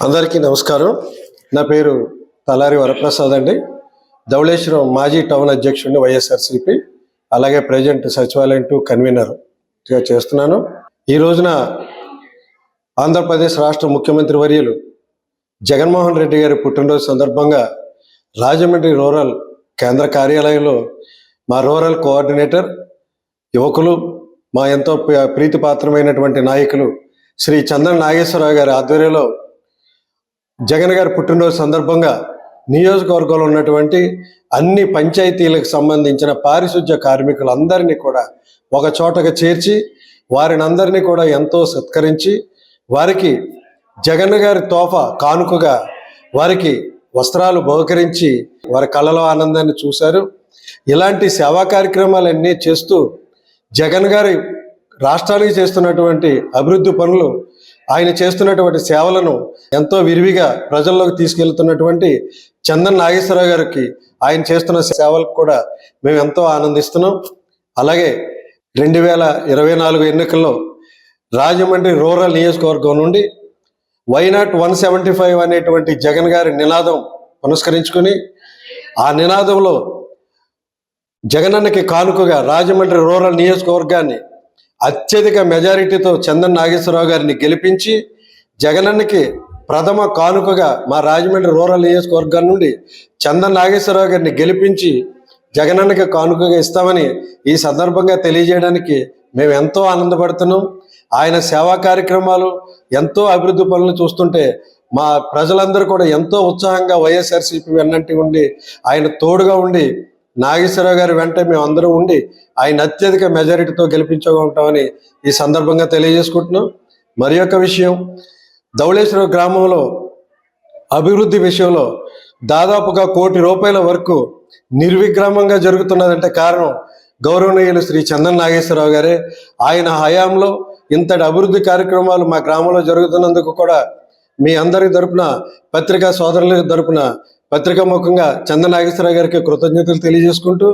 అందరికీ నమస్కారం. నా పేరు తలారి వరప్రసాద్ అండి. ధవళేశ్వరం మాజీ టౌన్ అధ్యక్షుడిని వైఎస్ఆర్సిపి అలాగే ప్రజెంట్ సచివాలయం టు కన్వీనర్గా చేస్తున్నాను. ఈ రోజున ఆంధ్రప్రదేశ్ రాష్ట్ర ముఖ్యమంత్రి వర్యులు జగన్మోహన్ రెడ్డి గారి పుట్టినరోజు సందర్భంగా రాజమండ్రి రూరల్ కేంద్ర కార్యాలయంలో మా రూరల్ కోఆర్డినేటర్ యువకులు మా ఎంతో ప్ర- ప్రీతిపాత్రమైనటువంటి నాయకులు శ్రీ చందన నాగేశ్వరరావు గారి ఆధ్వర్యంలో జగన్ గారి పుట్టినరోజు సందర్భంగా నియోజకవర్గంలో ఉన్నటువంటి అన్ని పంచాయతీలకు సంబంధించిన పారిశుధ్య కార్మికులందరినీ కూడా ఒక చోటకు చేర్చి వారిని అందరినీ కూడా ఎంతో సత్కరించి వారికి జగన్ గారి తోఫ కానుకగా వారికి వస్త్రాలు బహుకరించి వారి కళలో ఆనందాన్ని చూశారు. ఇలాంటి సేవా కార్యక్రమాలన్నీ చేస్తూ జగన్ గారి రాష్ట్రానికి చేస్తున్నటువంటి అభివృద్ధి పనులు ఆయన చేస్తున్నటువంటి సేవలను ఎంతో విరివిగా ప్రజల్లోకి తీసుకెళ్తున్నటువంటి చందన్ నాగేశ్వరరావు గారికి ఆయన చేస్తున్న సేవలకు కూడా మేము ఎంతో ఆనందిస్తున్నాం. అలాగే రెండు వేల ఇరవై నాలుగు ఎన్నికల్లో రాజమండ్రి రూరల్ నియోజకవర్గం నుండి వైనాట్ వన్ సెవెంటీ ఫైవ్ అనేటువంటి జగన్ గారి నినాదం పునస్కరించుకుని ఆ నినాదంలో జగనన్నకి కానుకగా రాజమండ్రి రూరల్ నియోజకవర్గాన్ని అత్యధిక మెజారిటీతో చందన్ నాగేశ్వరరావు గారిని గెలిపించి జగనన్నకి ప్రథమ కానుకగా మా రాజమండ్రి రూరల్ నియోజకవర్గం నుండి చందన్ నాగేశ్వరరావు గారిని గెలిపించి జగనన్నకి కానుకగా ఇస్తామని ఈ సందర్భంగా తెలియజేయడానికి మేము ఎంతో ఆనందపడుతున్నాం. ఆయన సేవా కార్యక్రమాలు ఎంతో అభివృద్ధి పనులు చూస్తుంటే మా ప్రజలందరూ కూడా ఎంతో ఉత్సాహంగా వైఎస్ఆర్సీపీ వెన్నంటి ఉండి ఆయన తోడుగా ఉండి నాగేశ్వరరావు గారి వెంట మేము అందరూ ఉండి ఆయన అత్యధిక మెజారిటీతో గెలిపించుకుంటామని ఈ సందర్భంగా తెలియజేసుకుంటున్నాం. మరి యొక్క విషయం ధవళేశ్వరం గ్రామంలో అభివృద్ధి విషయంలో దాదాపుగా కోటి రూపాయల వరకు నిర్విగ్రామంగా జరుగుతున్నదంటే కారణం గౌరవనీయులు శ్రీ చందన్ నాగేశ్వరరావు గారే. ఆయన హయాంలో ఇంతటి అభివృద్ధి కార్యక్రమాలు మా గ్రామంలో జరుగుతున్నందుకు కూడా మీ అందరి తరపున పత్రికా సోదరుల తరపున పత్రికా ముఖంగా చందన్ నాగేశ్వరరావు గారికి కృతజ్ఞతలు తెలియజేసుకుంటూ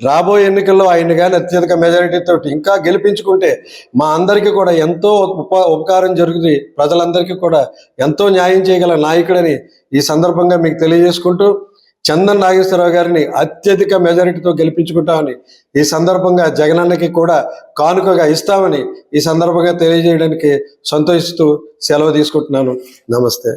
రాబోయే ఎన్నికల్లో ఆయన కానీ అత్యధిక మెజారిటీతో ఇంకా గెలిపించుకుంటే మా అందరికీ కూడా ఎంతో ఉప ఉపకారం జరుగుతుంది. ప్రజలందరికీ కూడా ఎంతో న్యాయం చేయగల నాయకుడని ఈ సందర్భంగా మీకు తెలియజేసుకుంటూ చందన్ నాగేశ్వరరావు గారిని అత్యధిక మెజారిటీతో గెలిపించుకుంటామని ఈ సందర్భంగా జగనన్నకి కూడా కానుకగా ఇస్తామని ఈ సందర్భంగా తెలియజేయడానికి సంతోషిస్తూ సెలవు తీసుకుంటున్నాను. నమస్తే.